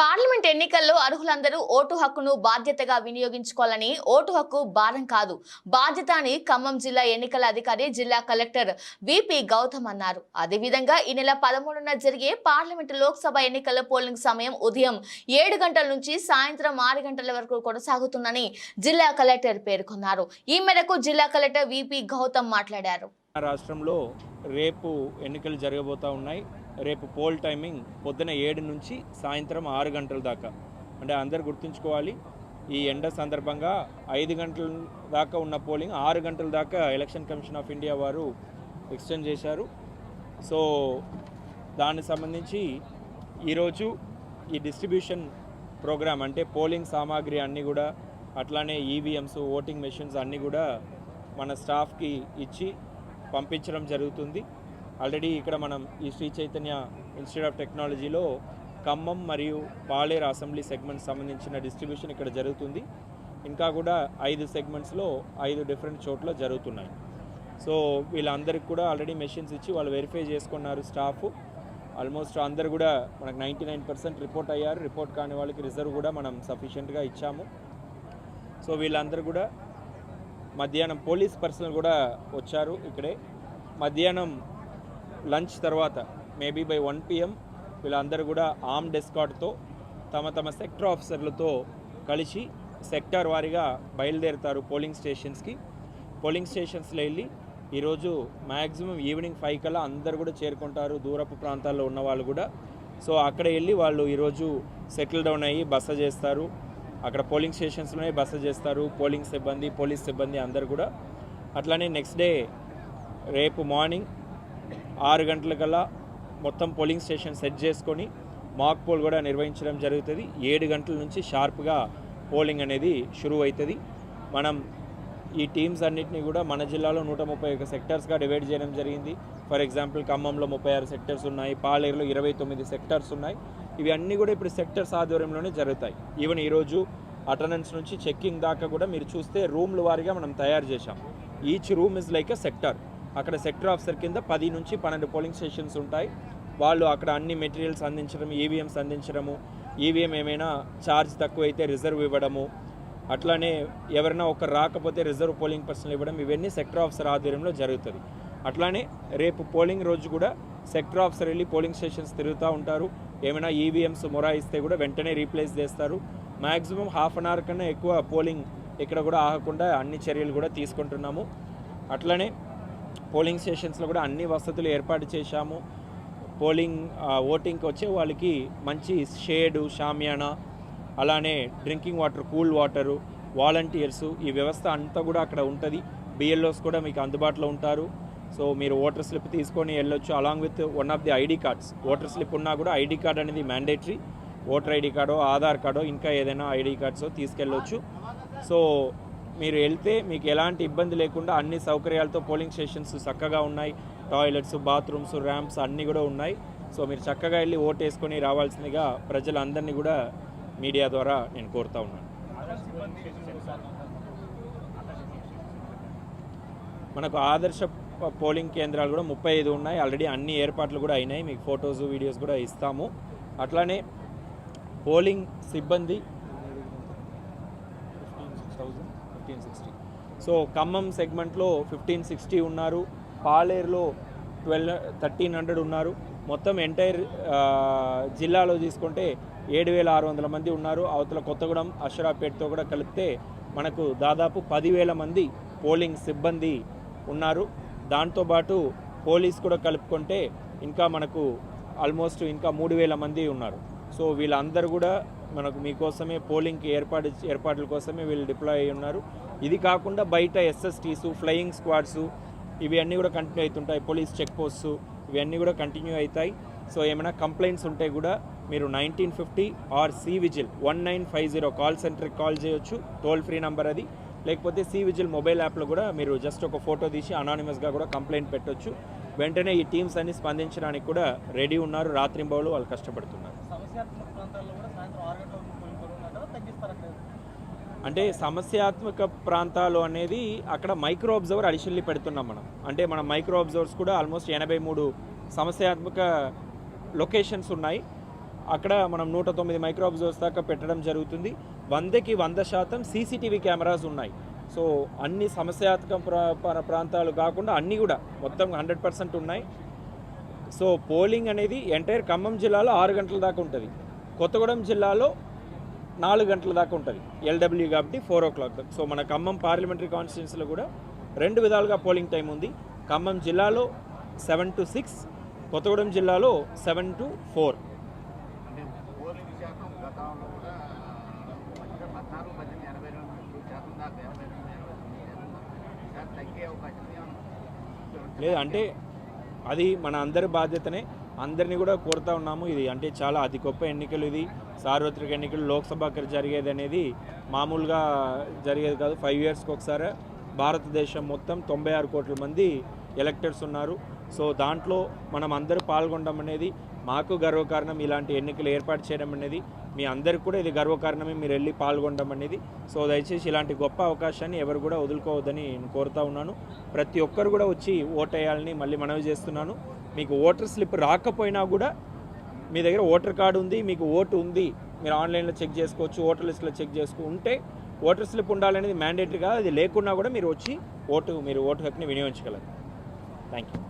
Parliament ఎన్నికల్లో అర్హులందరూ vote హక్కును బాధ్యతగా వినియోగించుకోవాలని ఓటు హక్కు భారం కాదు. బాధ్యత అని ఖమ్మం జిల్లా ఎన్నికల అధికారి జిల్లా కలెక్టర్ విపి గౌతమ్ అన్నారు. అదేవిధంగా ఈ నెల పదమూడున జరిగే పార్లమెంట్ లోక్సభ ఎన్నికల పోలింగ్ సమయం ఉదయం ఏడు గంటల నుంచి సాయంత్రం ఆరు గంటల వరకు కొనసాగుతుందని జిల్లా కలెక్టర్ పేర్కొన్నారు. ఈ మేరకు జిల్లా కలెక్టర్ విపి గౌతమ్ మాట్లాడారు. రాష్ట్రంలో రేపు ఎన్నికలు జరగబోతా ఉన్నాయి. రేపు పోల్ టైమింగ్ పొద్దున ఏడు నుంచి సాయంత్రం ఆరు గంటల దాకా. అంటే అందరు గుర్తుంచుకోవాలి ఈ ఎండ సందర్భంగా ఐదు గంటల దాకా ఉన్న పోలింగ్ ఆరు గంటల దాకా ఎలక్షన్ కమిషన్ ఆఫ్ ఇండియా వారు ఎక్స్టెండ్ చేశారు. సో దానికి సంబంధించి ఈరోజు ఈ డిస్ట్రిబ్యూషన్ ప్రోగ్రామ్ అంటే పోలింగ్ సామాగ్రి అన్నీ కూడా అట్లానే ఈవీఎంస్ ఓటింగ్ మెషిన్స్ అన్నీ కూడా మన స్టాఫ్కి ఇచ్చి పంపించడం జరుగుతుంది. ఆల్రెడీ ఇక్కడ మనం ఈ శ్రీ చైతన్య ఇన్స్టిట్యూట్ ఆఫ్ టెక్నాలజీలో ఖమ్మం మరియు పాలేరు అసెంబ్లీ సెగ్మెంట్స్ సంబంధించిన డిస్ట్రిబ్యూషన్ ఇక్కడ జరుగుతుంది. ఇంకా కూడా ఐదు సెగ్మెంట్స్లో ఐదు డిఫరెంట్ చోట్ల జరుగుతున్నాయి. సో వీళ్ళందరికీ కూడా ఆల్రెడీ మెషిన్స్ ఇచ్చి వాళ్ళు వెరిఫై చేసుకున్నారు స్టాఫ్. ఆల్మోస్ట్ అందరు కూడా మనకు నైంటీ నైన్ పర్సెంట్ రిపోర్ట్ అయ్యారు. రిపోర్ట్ కాని వాళ్ళకి రిజర్వ్ కూడా మనం సఫిషియెంట్గా ఇచ్చాము. సో వీళ్ళందరూ కూడా మధ్యాహ్నం పోలీస్ పర్సనల్ కూడా వచ్చారు ఇక్కడే. మధ్యాహ్నం లంచ్ తర్వాత మేబీ బై వన్ పిఎం వీళ్ళందరూ కూడా ఆమ్ డెస్కాట్తో తమ తమ సెక్టర్ ఆఫీసర్లతో కలిసి సెక్టార్ వారీగా బయలుదేరుతారు పోలింగ్ స్టేషన్స్కి. పోలింగ్ స్టేషన్స్లో వెళ్ళి ఈరోజు మ్యాక్సిమం ఈవినింగ్ ఫైవ్ కల్లా అందరు కూడా చేరుకుంటారు దూరపు ప్రాంతాల్లో ఉన్న వాళ్ళు కూడా. సో అక్కడ వెళ్ళి వాళ్ళు ఈరోజు సెటిల్ డౌన్ అయ్యి బస చేస్తారు. అక్కడ పోలింగ్ స్టేషన్స్లోనే బస చేస్తారు పోలింగ్ సిబ్బంది పోలీస్ సిబ్బంది అందరు కూడా. అట్లానే నెక్స్ట్ డే రేపు మార్నింగ్ ఆరు గంటలకల్లా మొత్తం పోలింగ్ స్టేషన్ సెట్ చేసుకొని మాక్ పోల్ కూడా నిర్వహించడం జరుగుతుంది. ఏడు గంటల నుంచి షార్ప్గా పోలింగ్ అనేది షురూ అవుతుంది. మనం ఈ టీమ్స్ అన్నింటినీ కూడా మన జిల్లాలో నూట ముప్పై ఒక సెక్టర్స్గా డివైడ్ చేయడం జరిగింది. ఫర్ ఎగ్జాంపుల్ ఖమ్మంలో ముప్పై ఆరు సెక్టర్స్ ఉన్నాయి పాలేరులో ఇరవై తొమ్మిది సెక్టర్స్ ఉన్నాయి. ఇవి అన్నీ కూడా ఇప్పుడు సెక్టర్స్ ఆధ్వర్యంలోనే జరుగుతాయి. ఈవెన్ ఈరోజు అటెండెన్స్ నుంచి చెక్కింగ్ దాకా కూడా మీరు చూస్తే రూమ్ల వారిగా మనం తయారు చేశాం. Each room is like a sector. అక్కడ సెక్టర్ ఆఫీసర్ కింద పది నుంచి పన్నెండు పోలింగ్ స్టేషన్స్ ఉంటాయి. వాళ్ళు అక్కడ అన్ని మెటీరియల్స్ అందించడం ఈవీఎంస్ అందించడము ఈవీఎం ఏమైనా ఛార్జ్ తక్కువ అయితే రిజర్వ్ ఇవ్వడము అట్లానే ఎవరైనా ఒకరు రాకపోతే రిజర్వ్ పోలింగ్ పర్సన్లు ఇవ్వడం ఇవన్నీ సెక్టర్ ఆఫీసర్ ఆధ్వర్యంలో జరుగుతుంది. అట్లానే రేపు పోలింగ్ రోజు కూడా సెక్టర్ ఆఫీసర్ వెళ్ళి పోలింగ్ స్టేషన్స్ తిరుగుతూ ఉంటారు. ఏమైనా ఈవీఎంస్ మొరాయిస్తే కూడా వెంటనే రీప్లేస్ చేస్తారు. మ్యాక్సిమం హాఫ్ అన్ అవర్ కన్నా ఎక్కువ పోలింగ్ ఇక్కడ కూడా ఆగకుండా అన్ని చర్యలు కూడా తీసుకుంటున్నాము. అట్లనే పోలింగ్ స్టేషన్స్లో కూడా అన్ని వసతులు ఏర్పాటు చేశాము. పోలింగ్ ఓటింగ్కి వచ్చే వాళ్ళకి మంచి షేడు షామియానా అలానే drinking water cool water volunteers ఈ వ్యవస్థ అంతా కూడా అక్కడ ఉంటుంది. బిఎల్ఓస్ కూడా మీకు అందుబాటులో ఉంటారు. సో మీరు ఓటర్ స్లిప్ తీసుకొని వెళ్ళొచ్చు along with one of the ID cards. Voter slip ఉన్నా కూడా ఐడి కార్డ్ అనేది మ్యాండేటరీ. ఓటర్ ఐడి కార్డో ఆధార్ కార్డో ఇంకా ఏదైనా ఐడి కార్డ్స్ తీసుకెళ్ళొచ్చు. సో మీరు వెళ్తే మీకు ఎలాంటి ఇబ్బంది లేకుండా అన్ని సౌకర్యాలతో పోలింగ్ స్టేషన్స్ చక్కగా ఉన్నాయి. టాయిలెట్స్ బాత్రూమ్స్ ర్యాంప్స్ అన్నీ కూడా ఉన్నాయి. సో మీరు చక్కగా వెళ్ళి ఓట్ వేసుకొని రావాల్సిందిగా ప్రజలందరినీ కూడా మీడియా ద్వారా నేను కోరుతా ఉన్నాను. మనకు ఆదర్శ పోలింగ్ కేంద్రాలు కూడా ముప్పై ఐదు ఉన్నాయి. ఆల్రెడీ అన్ని ఏర్పాట్లు కూడా అయినాయి. మీకు ఫొటోస్ వీడియోస్ కూడా ఇస్తాము. అట్లానే పోలింగ్ సిబ్బంది ఫిఫ్టీన్ సిక్స్టీ సో ఖమ్మం సెగ్మెంట్లో ఫిఫ్టీన్ సిక్స్టీ ఉన్నారు. పాలేరులో ట్వెల్వ్ థర్టీన్ హండ్రెడ్ ఉన్నారు. మొత్తం ఎంటైర్ జిల్లాలో తీసుకుంటే ఏడు వేల ఆరు వందల మంది ఉన్నారు. అవతల కొత్తగూడెం అషరాపేట్తో కూడా కలిపితే మనకు దాదాపు పదివేల మంది పోలింగ్ సిబ్బంది ఉన్నారు. దాంతోపాటు పోలీస్ కూడా కలుపుకుంటే ఇంకా మనకు ఆల్మోస్ట్ ఇంకా మూడు వేల మంది ఉన్నారు. సో వీళ్ళందరూ కూడా మనకు మీకోసమే పోలింగ్కి ఏర్పాటు ఏర్పాట్ల కోసమే వీళ్ళు డిప్లాయ్ అయి ఉన్నారు. ఇది కాకుండా బయట ఎస్ఎస్టీసు ఫ్లయింగ్ స్క్వాడ్స్ ఇవి అన్నీ కూడా కంటిన్యూ అవుతుంటాయి. పోలీస్ చెక్ పోస్ట్స్ ఇవన్నీ కూడా కంటిన్యూ అవుతాయి. సో ఏమైనా కంప్లైంట్స్ ఉంటే కూడా మీరు nineteen fifty or C vigil one nine five zero call సెంటర్కి కాల్ చేయొచ్చు. టోల్ ఫ్రీ నెంబర్ అది. లేకపోతే సి విజిల్ మొబైల్ యాప్లో కూడా మీరు జస్ట్ ఒక ఫోటో తీసి అనానిమస్గా కూడా కంప్లైంట్ పెట్టొచ్చు. వెంటనే ఈ టీమ్స్ అన్ని స్పందించడానికి కూడా రెడీ ఉన్నారు. రాత్రింబవులు వాళ్ళు కష్టపడుతున్నారు. అంటే సమస్యాత్మక ప్రాంతాలు అనేది అక్కడ మైక్రో అబ్జర్వర్ అడిషనల్లీ పెడుతున్నాం మనం. అంటే మన మైక్రో అబ్జర్వర్స్ కూడా ఆల్మోస్ట్ ఎనభై మూడు సమస్యాత్మక లొకేషన్స్ ఉన్నాయి. అక్కడ మనం నూట తొమ్మిది మైక్రో అబ్జర్వర్స్ దాకా పెట్టడం జరుగుతుంది. వందకి వంద శాతం సీసీటీవీ కెమెరాస్ ఉన్నాయి. సో అన్ని సమస్యాత్మక ప్రా- ప్రాంతాలు కాకుండా అన్నీ కూడా మొత్తం హండ్రెడ్ పర్సెంట్ ఉన్నాయి. సో పోలింగ్ అనేది ఎంటైర్ ఖమ్మం జిల్లాలో ఆరు గంటల దాకా ఉంటుంది. కొత్తగూడెం జిల్లాలో నాలుగు గంటల దాకా ఉంటుంది. ఎల్డబ్ల్యూ కాబట్టి ఫోర్ ఓ క్లాక్ దాకా. సో మన ఖమ్మం పార్లమెంటరీ కాన్స్టిట్యున్సీలో కూడా రెండు విధాలుగా పోలింగ్ టైం ఉంది. ఖమ్మం జిల్లాలో సెవెన్ టు సిక్స్ కొత్తగూడెం జిల్లాలో సెవెన్ టు ఫోర్. లేదు అంటే అది మన అందరి బాధ్యతనే. అందరినీ కూడా కోరుతా ఉన్నాము. ఇది అంటే చాలా అతి గొప్ప ఎన్నికలు ఇది. సార్వత్రిక ఎన్నికలు లోక్సభ జరిగేది అనేది మామూలుగా జరిగేది కాదు. ఫైవ్ ఇయర్స్కి ఒకసారి భారతదేశం మొత్తం తొంభై ఆరు కోట్ల మంది ఎలక్టర్స్ ఉన్నారు. సో దాంట్లో మనం అందరూ పాల్గొనడం అనేది మాకు గర్వకారణం. ఇలాంటి ఎన్నికలు ఏర్పాటు చేయడం అనేది మీ అందరికి కూడా ఇది గర్వకారణమే. మీరు వెళ్ళి పాల్గొనడం అనేది. సో దయచేసి ఇలాంటి గొప్ప అవకాశాన్ని ఎవరు కూడా వదులుకోవద్దని నేను కోరుతా ఉన్నాను. ప్రతి ఒక్కరు కూడా వచ్చి ఓటేయాలని మళ్ళీ మనవి చేస్తున్నాను. మీకు ఓటర్ స్లిప్ రాకపోయినా కూడా మీ దగ్గర ఓటర్ కార్డు ఉంది మీకు ఓటు ఉంది మీరు ఆన్లైన్లో చెక్ చేసుకోవచ్చు ఓటర్ లిస్ట్లో చెక్ చేసుకో ఉంటే ఓటర్ స్లిప్ ఉండాలనేది మ్యాండేటరీగా అది లేకున్నా కూడా మీరు వచ్చి ఓటు మీరు ఓటు హక్కుని వినియోగించగలరు. Thank you